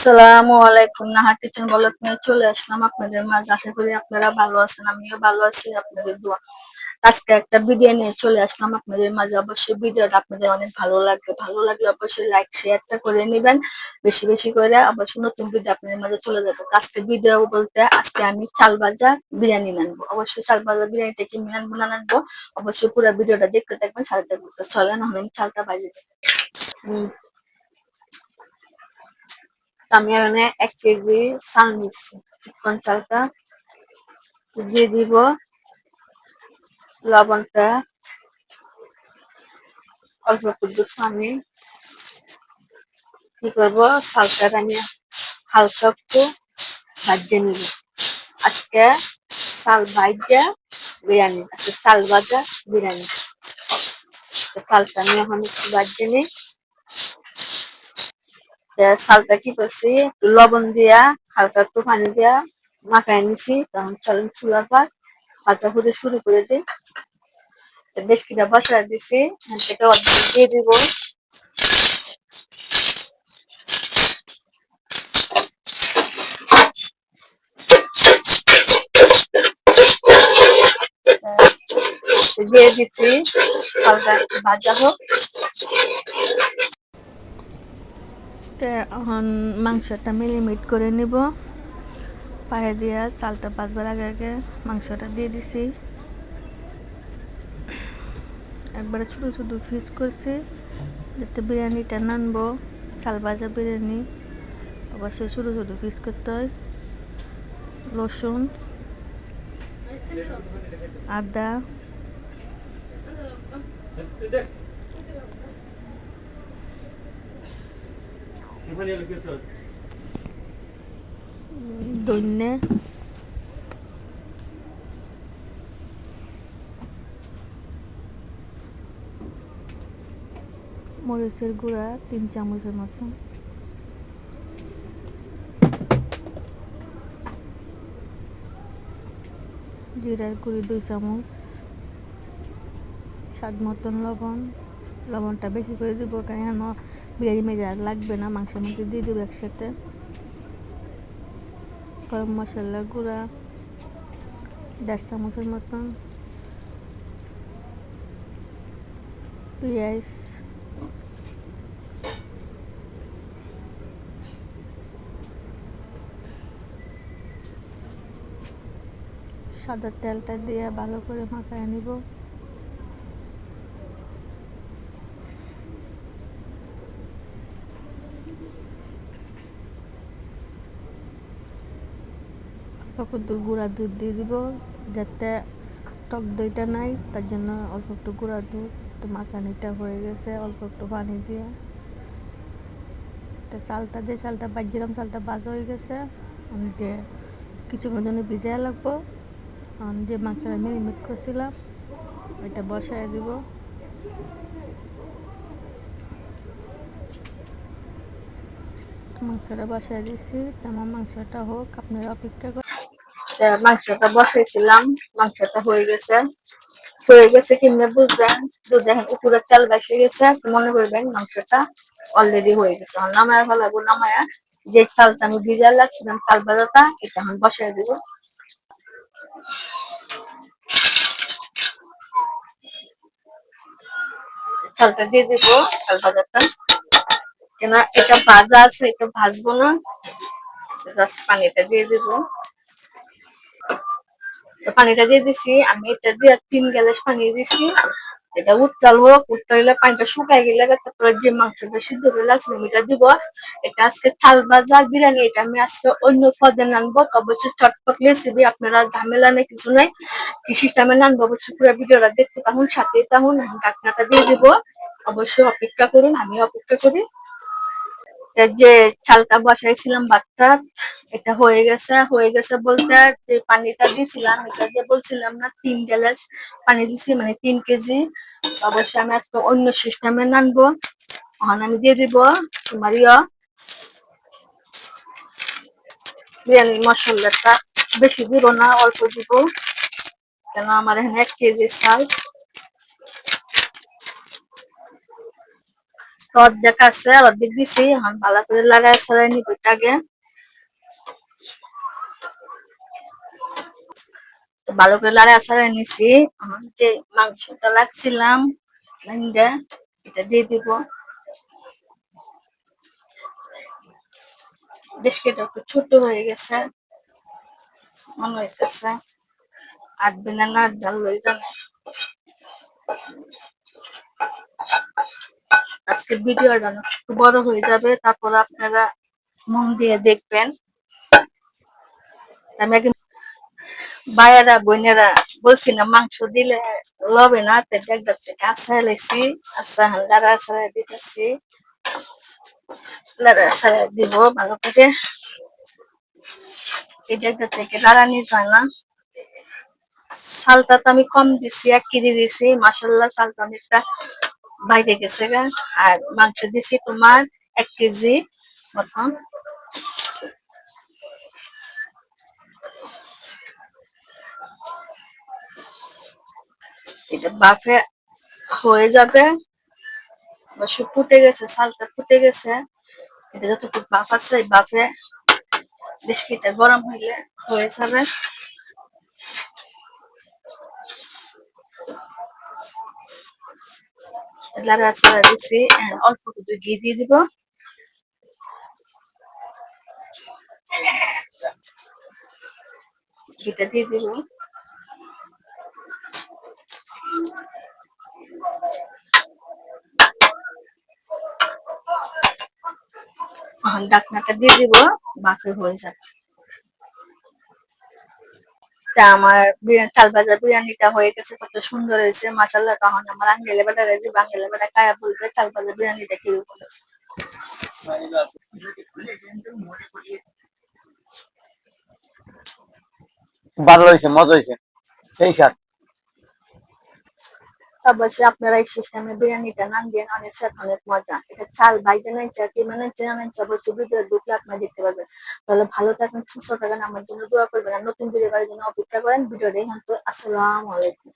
আসসালামু আলাইকুম। নাহা কিচেন বলক নিয়ে চলে আসলাম আপনাদের মাঝে। আশা করি আপনারা ভালো আছেন, আমিও ভালো আছি, আপনাদের দোয়া। আজকে একটা ভিডিও নিয়ে চলে আসলাম আপনাদের মাঝে। অবশ্যই ভিডিওটা আপনাদের অনেক ভালো লাগবে। ভালো লাগলে অবশ্যই লাইক শেয়ারটা করে নেবেন। বেশি বেশি করে অবশ্যই নতুন ভিডিও আপনাদের মাঝে চলে যাবে। আজকে ভিডিও বলতে, আজকে আমি চাল ভাজা বিরিয়ানি আনব। অবশ্যই চাল ভাজা বিরিয়ানিটা কি আনব না আনব, অবশ্যই পুরো ভিডিওটা দেখতে থাকবেন, সাথে থাকবেন। চলে না হলে আমি চালটা বাজে দিই। আমি এখানে এক কেজি চাল নিচ্ছি। চিকন চালটা দিয়ে দিব লবণটা। অল্প একটু পানি। কি করব? চালটা আমি হালকা একটু ভাজিয়ে নিব। আজকে চাল ভাজা, বিরিয়ানি। আজকে চাল ভাজা, বিরিয়ানি। চালটা আমি এখন একটু ভাজিয়ে নিই। চালটা কি করছি? লবণ দিয়া, হালকা একটু পানি দিয়া মাখায় নিছি। তখন চলেন চুলার পর ভাজা করে শুরু করে দিই। বেশ কিনা বসায় দিছি। থেকে অর্ধেক দিয়ে দিব। দিয়ে দিচ্ছি হালকা ভাজা হোক। এখন মাংসটা মিলিমিট করে নিব। পায়ে দিয়া চালটা পাঁচবার আগে আগে মাংসটা দিয়ে দিছি। একবারে ছোটো ছোটো ফিস করছি, যাতে বিরিয়ানিটা নানবো। চাল ভাজা বিরিয়ানি, অবশ্যই ছোটো ছোটো পিস করতে হয়। রসুন, আদা দৈন্যে। মরিচের গুঁড়া তিন চামচের মতো। জিরার গুঁড়ি দুই চামচ। স্বাদ মতন লবণ। লবণটা বেশি করে দিব কারণ বিরিয়ানি আর লাগবে না, মাংসের মধ্যে দিয়ে দেবো একসাথে। গরম মশলার গুঁড়া, দেড় চামচের মতন। পেঁয়াজ। সাদা তেলটা দিয়ে ভালো করে মাখায় নিব। তখন দু গুঁড়া দুধ দিয়ে দিব, যাতে টক দইটা নাই, তার জন্য অল্প একটু গুঁড়া দুধ, তো মাখানিটা হয়ে গেছে অল্প একটু পানি দিয়ে। তো চালটা দিয়ে চালটা বাজিলাম, চালটা বাজা হয়ে গেছে দিয়ে কিছুক্ষণ জন্য ভিজাই লাগবো। যে মাংসটা মেরিনেট করছিলাম, ওইটা বসায় দিব। মাংসটা বসায় দিছি তেমন মাংসটা হোক, আপনারা অপেক্ষা মাংসটা বসাইছিলাম, মাংসটা হয়ে গেছে। হয়ে গেছে কিমনে বুঝবেন? দেখেন উপরে তেল বেসে গেছে মনে করবেন মাংসটা অলরেডি হয়ে গেছে। নামায় ফেলাবো, নামায়া। যে চালটা আমি ভিজা লাগছিলাম চাল বাজাটা এটা আমি বসাই দিব। চালটা দিয়ে দিব, চাল ভাজাটা। কেন এটা ভাজা আছে, এটা ভাজবো না। জাস্ট পানিটা দিয়ে দিব। পানিটা দিয়ে দিছি, আমি এটা দিয়ে তিন গ্যালাস পানি দিছি। এটা উত্তাল হোক উত্তালে পানিটা শুকাই গেলে তারপরে যে মাংসটা সিদ্ধ করে লাগছিল এটা দিব। এটা আজকে চাল ভাজা বিরিয়ানি, এটা আমি আজকে অন্য পদে নানবো। অবশ্যই চটপট রেসিপি আপনারা ঝামেলা নেই, কিছু নাই। কি সিস্টেমে নানবো অবশ্যই পুরো ভিডিওটা দেখতে থাকুন সাথে থাকুন ঢাকনাটা দিয়ে দিব। অবশ্যই অপেক্ষা করুন আমি অপেক্ষা করি। যে চালটা বসাইছিলাম ভাতটা এটা হয়ে গেছে হয়ে গেছে বলতে যে পানিটা দিয়েছিলাম এটা দিয়ে বলছিলাম না, তিন গ্যালাস পানি দিছি মানে তিন কেজি। অবশ্যই আমি আজকে অন্য সিস্টেমে নানবো। এখন আমি দিয়ে দিব তোমার ইয়া বিরিয়ানি মশলাটা। বেশি দিব না, অল্প দিব। কেন আমার এখানে এক কেজি চাল। অর্ধেক আছে অর্ধেক দিছি এখন ভালো করে লাগাই ছাড়াই নিব আগে ভালো করে লাড়া ছাড়াই নিছি। আমার যে মাংসটা লাগছিলাম এটা দিয়ে দিব। বেশ কেটে একটু ছোট হয়ে গেছে, মনে হইতেছে। আটবে না না জাল হয়ে যাবে। আজকে ভিডিওটা একটু বড় হয়ে যাবে, তারপর আপনারা মন দিয়ে দেখবেন। আমি একদিন ভাইয়েরা, বোনেরা বলছি না, মাংস দিলে লবে না, তো একবার থেকে আশা এলেছি আশা লাড়া ছাড়া দিতেছি। লাড়া ছাড়া দিব ভালো করে। এই জায়গা থেকে লাড়ানি যায় না। চালটা তো আমি কম দিছি, এক কেজি দিছি মাসাল্লাহ চালটা অনেকটা বাইরে গেছে গা। আর মাংস দিছি তোমার এক কেজি মতন। এটা বাফে হয়ে যাবে। অবশ্য ফুটে গেছে সালটা ফুটে গেছে। এটা যতটুকু বাফ আছে বাফে বিস্কিটটা গরম হইলে হয়ে যাবে। লাড়া দিছি অল্প একটু ঘি দিয়ে দিব ঘিটা দিয়ে দিব ডাকনাটা দিয়ে দিব বাফে হয়ে যাবে তা আমার চাল ভাজা বিরিয়ানিটা হয়ে গেছে, কত সুন্দর হয়েছে মাসাল্লাহ তখন আমার আঙ্গেলে বেটা রেজি বাঙ্গেলে বেটা কায়া বলবে, চাল ভাজা বিরিয়ানিটা কি বলেছে ভালো হয়েছে মজা হয়েছে সেই স্বাদ অবশ্যই আপনারা এই সিস্টেমে বিরিয়ানিটা নাম দিয়ে অনেক স্বাদ, অনেক মজা। এটা চাল ভাইজা নাই চা কি মানে চেনা অবশ্যই ভিডিও ঢুকলে আপনারা দেখতে পাবেন তাহলে ভালো থাকবেন, সুস্থ থাকবেন, আমার জন্য দোয়া করবেন, আর নতুন ভিডিও জন্য অপেক্ষা করেন। ভিডিওটা এখন তো আসসালামু আলাইকুম।